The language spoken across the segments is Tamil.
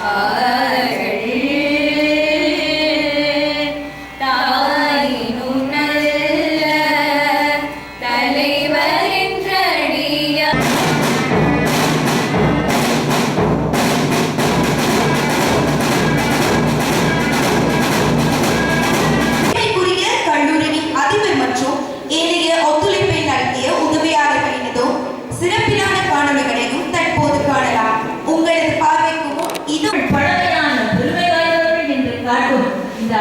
தாயினும்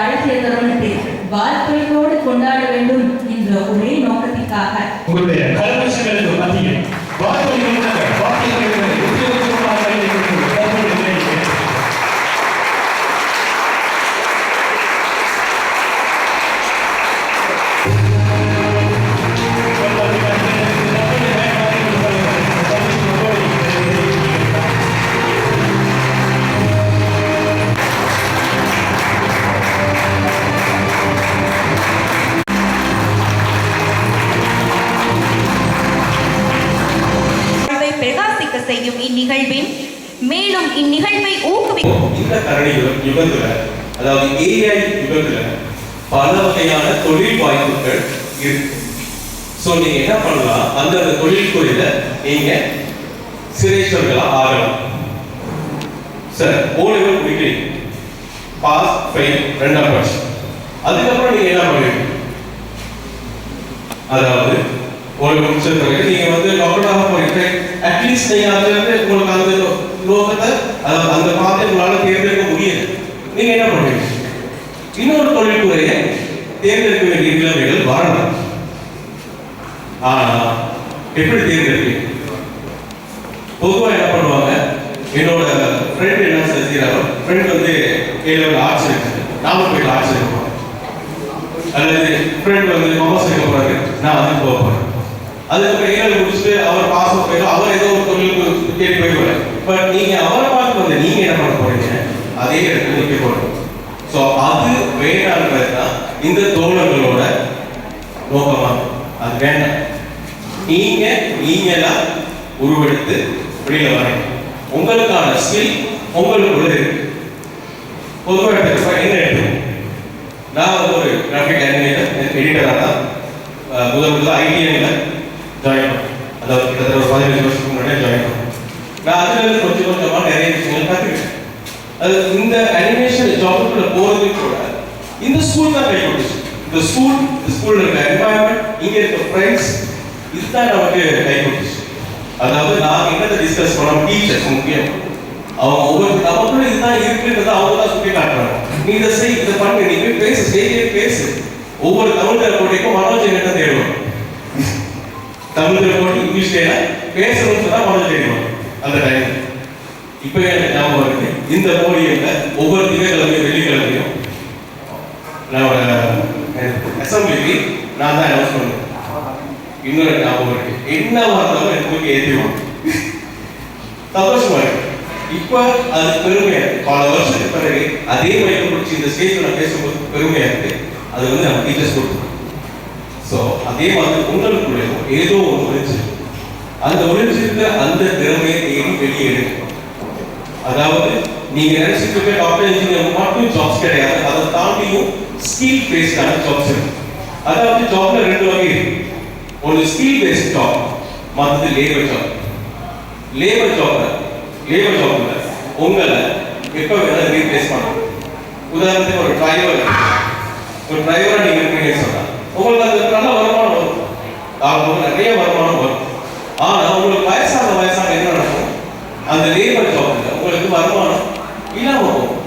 இந்த அழகிய வாழ்க்கையோடு கொண்டாட வேண்டும் என்ற ஒரே நோக்கத்திற்காக. உங்களுடைய கலவரங்களுக்கு மத்தியில் இந்நிகழ்வை ஊக்குவிக்க இந்த கரடி யுகத்துல அதாவது ஏஐ யுகத்துல பல வகையான தொழில் வாய்ப்புகள் இருக்கு சோ நீங்க என்ன பண்ணலாம்? அந்த தொழில் துறையில நீங்க சிரேஸ்வர்களா ஆகலாம். சார் ஓ லெவல் முடிக்கிறீங்க பாஸ் ஃபெயில் ரெண்டாம் வருஷம் அதுக்கப்புறம் நீங்க என்ன பண்ணுவீங்க? அதாவது ஒரு முடிச்ச நீங்க வந்து டாக்டர் ஆக போறீங்க. அட்லீஸ்ட் நீங்க அதுல இருந்து உங்களுக்கு அந்த லோகத்தை அந்த பாதை உங்களால தேர்ந்தெடுக்க முடியல. நீங்க என்ன பண்ணுவீங்க? இன்னொரு தொழில்துறையை தேர்ந்தெடுக்க வேண்டிய நிலைமைகள் வரலாம். ஆனா எப்படி தேர்ந்தெடுப்பீங்க? பொதுவாக என்ன பண்ணுவாங்க? என்னோட ஃப்ரெண்ட் என்ன செய்கிறாரோ ஃப்ரெண்ட் வந்து ஏழு ஆர்ட்ஸ் இருக்கு நாம போய் ஆர்ட்ஸ் அல்லது ஃப்ரெண்ட் வந்து காமர்ஸ் எடுக்க போறாரு. நான் வந்து போக போறேன். அதுக்கப்புறம் ஏழு முடிச்சுட்டு அவர் பாஸ் போயிடும் அவர் ஏதோ ஒரு தொழிலுக்கு தேடி போயிடுவார். பட் நீங்க அவரை பார்த்து வந்து நீங்க என்ன பண்ண போறீங்க? அதே இடத்துல நிக்க போறீங்க. ஸோ அது வேண்டான்றது தான் இந்த தோழர்களோட நோக்கமா? அது வேண்டாம். நீங்க நீங்களா உருவெடுத்து வெளியில வரீங்க உங்களுக்கான ஸ்கில் உங்களுக்குள்ள இருக்கு. பொதுவாக எடுத்துக்கப்ப என்ன எடுத்துக்கணும் நான் ஒரு கிராஃபிக் அனிமேட்டர் எடிட்டராக தான் அஹ், முதல் முதல்ல ஐடிஎனில் ஜாயின் பண்ணேன் அதாவது கிட்டத்தட்ட ஒரு பதினஞ்சு வருஷத்துக்கு முன்னாடியே ஜாயின் பண்ணேன் நான் அதுல இருந்து கொஞ்சம் கொஞ்சமாக நிறைய விஷயங்கள் கற்றுக்கிட்டேன் அது இந்த அனிமேஷன் ஜாபுக்குள்ள கூட இந்த ஸ்கூல் தான் கை கொடுத்துச்சு இந்த ஸ்கூல் இந்த ஸ்கூல்ல இருக்க என்வாயன்மெண்ட் இங்க இருக்க ஃப்ரெண்ட்ஸ் இதுதான் நமக்கு கை கொடுத்துச்சு அதாவது நாங்க என்னத்தை டிஸ்கஸ் பண்ணோம் டீச்சர்ஸ் முக்கியம் அவங்க ஒவ்வொரு நமக்குள்ள இதுதான் இருக்குன்றத அவங்க தான் சுட்டி காட்டுறாங்க. நீ இதை செய் இதை பண்ணு நீ போய் பேசு ஸ்டேஜே பேசு. ஒவ்வொரு தமிழ் ரெக்கார்டிங்கும் மனோஜ் என்ன தேடுவோம் தமிழ் இங்கிலீஷ் இங்கிலீஷ்ல பேசணும்னு சொன்னா மனோஜ் தேடுவோம் அந்த டைம் இப்போ எனக்கு ஞாபகம் இருக்கு இந்த மோடியில் ஒவ்வொரு திங்கக்கிழமையும் வெள்ளிக்கிழமையும் என்னோட அசம்பிளிக்கு நான் தான் அனௌன்ஸ் பண்ணுவேன். இன்னொரு ஞாபகம் இருக்கு என்ன வார்த்தாலும் எனக்கு தூக்கி ஏற்றிடுவோம் சந்தோஷமா இருக்கு. இப்போ அது பெருமையா இருக்கு. பல வருஷத்துக்கு பிறகு அதே மையம் பிடிச்சி இந்த ஸ்டேஜில் நான் பேசும்போது பெருமையா இருக்கு. அது வந்து நம்ம டீச்சர்ஸ் கொடுத்துருக்கோம் ஸோ அதே மாதிரி உங்களுக்குள்ளேயும் ஏதோ ஒரு ஒழிச்சிருக்கு அந்த ஒழிச்சிருக்க அந்த திறமையை தேடி வெளியே எடுக்கணும். அதாவது நீங்க நினைச்சிட்டு இருக்க டாக்டர் இன்ஜினியர் மட்டும் ஜாப்ஸ் கிடையாது. அதை தாண்டியும் ஸ்கில் பேஸ்டான ஜாப்ஸ் இருக்கு. அதாவது ஜாப்ல ரெண்டு வகை இருக்கு. ஒன்று ஸ்கில் பேஸ்ட் ஜாப் மற்றது லேபர் ஜாப் லேபர் ஜாப்ல லேபர் ஜாப்ல உங்களை எப்ப வேணாலும் ரீப்ளேஸ் பண்ணலாம். உதாரணத்துக்கு ஒரு டிரைவர் ஒரு டிரைவரை நீங்க ரீப்ளேஸ் பண்ணலாம் உங்களுக்கு அது நல்ல வருமானம் வரும். அவங்க நிறைய வருமானம் வரும் ஆனா உங்களுக்கு வயசான வயசான என்ன நடக்கும் அந்த லேபர் ஜாப்ல உங்களுக்கு வருமானம் இல்லாம போகும்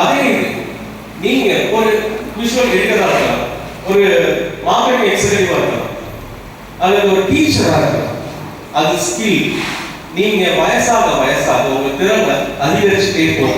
அதே இது நீங்க ஒரு விஷுவல் எடிட்டரா இருக்கலாம் ஒரு மார்க்கெட்டிங் எக்ஸிகூட்டிவா இருக்கலாம் அல்லது ஒரு டீச்சரா இருக்கலாம் அது ஸ்கில் நீங்க வயசாக வயசாக உங்க திறமை அதிகரிச்சுட்டே போகும்.